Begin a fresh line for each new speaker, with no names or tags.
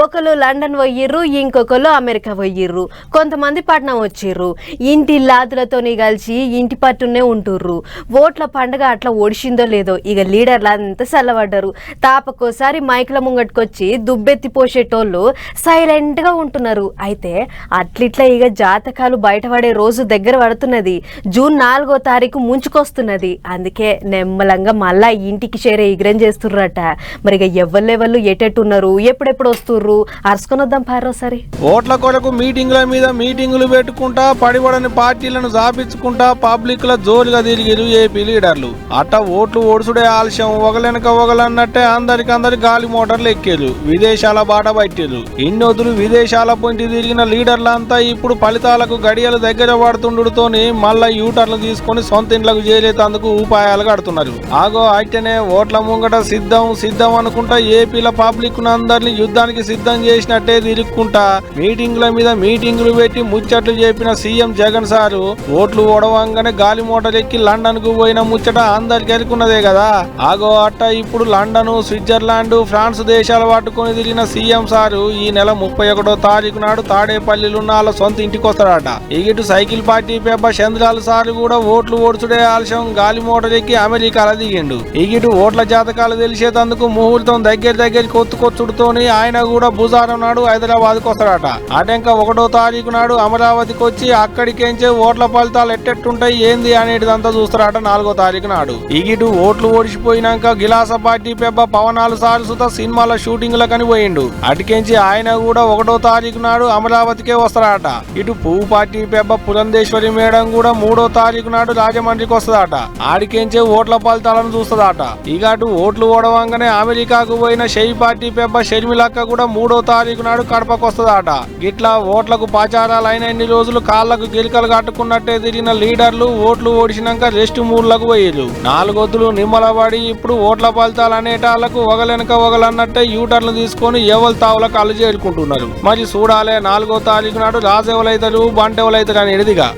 ఒకరు లండన్ పోయిర్రు ఇంకొకరు అమెరికా పోయిర్రు. కొంతమంది పట్నం వచ్చిర్రు. ఇంటి లాదులతోని కలిసి ఇంటి పట్టునే ఉంటుర్రు. ఓట్ల పండగ అట్లా ఓడిసిందో లేదో ఇక లీడర్లు అంతా చల్లబడ్డారు. తాపకోసారి మైకుల ముంగట్కొచ్చి దుబ్బెత్తి పోసేటోళ్ళు సైలెంట్గా ఉంటున్నారు. అయితే అట్లిట్లా ఇక జాతకాలు బయటపడే రోజు దగ్గర పడుతున్నది. జూన్ నాలుగో తారీఖు ముంచుకొస్తున్నది. అందుకే నెమ్మలంగా మళ్ళా ఇంటికి చేరే ఎగిరం చేస్తుర్రట. మరి ఇక ఎవరు ఎటెట్టున్నారు? ఎప్పుడెప్పుడు వస్తున్నారు వస్తుర్రు అరుసుకొని పారో సరే
ఓట్ల కొరకు మీటింగ్ల మీద మీటింగులు పెట్టుకుంటా పడిపడని పార్టీలను జాపించుకుంటా పబ్లిక్ ల జోరుగా తిరిగిరు ఏపీ లీడర్లు అట్ట ఓట్లు ఓడుసుడే ఆలస్యం ఒకలెనక ఒకలన్నట్టే అందరికందరి గాలి మోటార్లు ఎక్కేరు విదేశాల బాట పట్టారు ఇన్నొద్దులు విదేశాల పొంటి తిరిగిన లీడర్లంతా ఇప్పుడు ఫలితాలకు గడియలు దగ్గర పడుతుండుతోని మళ్ళా యూటర్లు తీసుకొని సొంత ఇండ్లకు చేరేతందుకు ఉపాయాలు కడుతున్నారు ఆగో అయితేనే ఓట్ల ముంగట సిద్ధం సిద్ధం అనుకుంటా ఏపీల పబ్లిక్ అందరినీ యుద్ధానికి సిద్ధం చేసినట్టే తిరుక్కుంటా. మీటింగుల మీద మీటింగులు పెట్టి ముచ్చట్లు చెప్పిన సీఎం జగన్ సారు ఓట్లు ఓడవంగానే గాలి మోటార్ ఎక్కి లండన్కు పోయిన ముచ్చట అందరికి ఎరుకున్నదే కదా. ఆగో అట్ట ఇప్పుడు లండన్ స్విట్జర్లాండ్ ఫ్రాన్స్ దేశాలు పట్టుకొని తిరిగిన సీఎం సారు ఈ నెల ముప్పై ఒకటో తారీఖు నాడు తాడేపల్లిలున్న వాళ్ళ సొంత ఇంటికి వస్తాడట. ఇగిటు సైకిల్ పార్టీ పెబ్బ చంద్రాల సారు కూడా ఓట్లు ఓడ్చుడే ఆలస్యం గాలి మోటార్ ఎక్కి అమెరికాలో దిగిండు. ఇగిటు ఓట్ల జాతకాలు తెలిసేటందుకు ముహూర్తం దగ్గర దగ్గరికి కొత్తుకొచ్చుడుతోని ఆయన కూడా బుధవారం నాడు హైదరాబాద్కు వస్తాడట. అటెంక ఒకటో తారీఖు నాడు అమరావతికి వచ్చి అక్కడికేంచే ఓట్ల ఫలితాలు ఎట్టెట్టుంటాయి ఏంది అనేటిదంతా చూస్తారట నాలుగో తారీఖు నాడు. ఇగిటు ఓట్లు ఓడిచిపోయినాక గిలాస పార్టీ పెబ్బ పవనాలు సారు సుత సినిమాల షూటింగ్ల కని పోయిండు అటుకెంచి ఆయన కూడా ఒకటో తారీఖు నాడు అమరావతికే వస్తాడట ఇటు పువ్వు పార్టీ పెబ్బ పురంధేశ్వరి మేడం కూడా మూడో తారీఖు నాడు రాజమండ్రికి వస్తుందట ఆడికేంచే ఓట్ల ఫలితాలను చూస్తుందట ఇక అటు ఓట్లు ఓడవంగానే అమెరికాకు పోయిన షెయి పార్టీ పెబ్బ షర్మిలక్క కూడా మూడో తారీఖు నాడు కడపకు వస్తుందట గిట్లా ఓట్లకు పాచారాలు అయిన ఎన్ని రోజులు కాళ్ళకు గిరికలు కట్టుకున్నట్టే తిరిగిన లీడర్లు ఓట్లు ఓడిసినాక రెస్ట్ మూడులకు పోయేరు నాలుగొద్దులు నిమ్మలబడి ఇప్పుడు ఓట్ల ఫలితాలు అనేటాళ్ళకు ఒకలెనక ఒకలన్నట్టే యూటర్లు తీసుకొని ఎవరి తావుల కళ్ళు చేరుకుంటున్నారు. మరి చూడాలే నాలుగో తారీఖు నాడు రాజెవలైతారు బంటెవలైతారు అని ఎదిగా